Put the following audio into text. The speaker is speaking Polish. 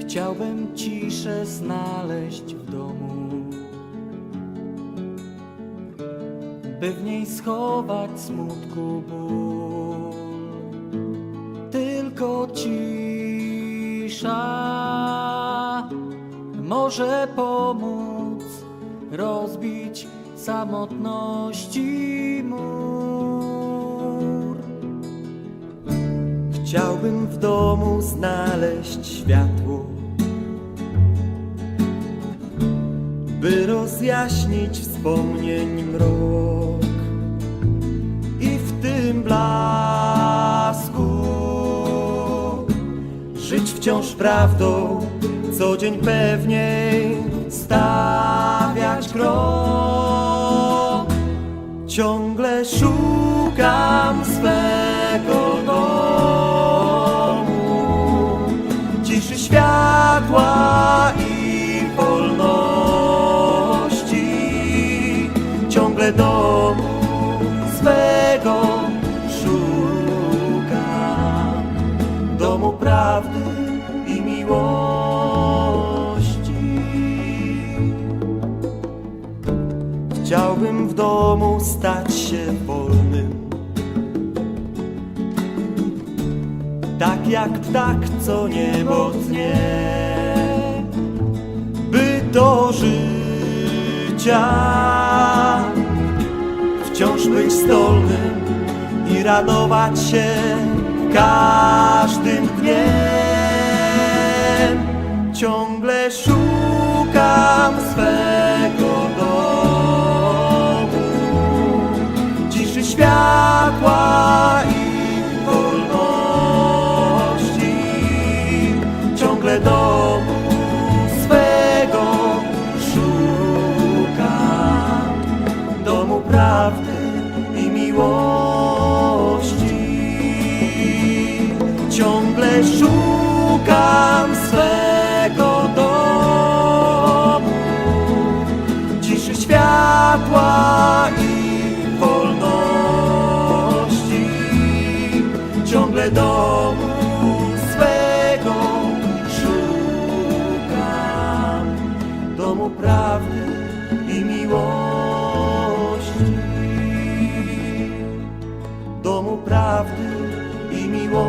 Chciałbym ciszę znaleźć w domu, by w niej schować smutku ból. Cisza może pomóc rozbić samotności mur. Chciałbym w domu znaleźć światło, by rozjaśnić wspomnień mrok i w tym blasku wciąż prawdą, co dzień pewniej stawiać krok. Ciągle szukam swego domu, ciszy światła i wolności. Ciągle domu swego szukam, domu prawdy i miłości. Chciałbym w domu stać się wolnym. Tak jak ptak, co niebo tnie, by do życia wciąż być zdolnym i radować się każdym dniem. Szukam swego domu, ciszy światła i wolności. Ciągle domu swego szukam, domu prawdy i miłości. Ciągle szukam domu swego szukam, domu prawdy i miłości, domu prawdy i miłości.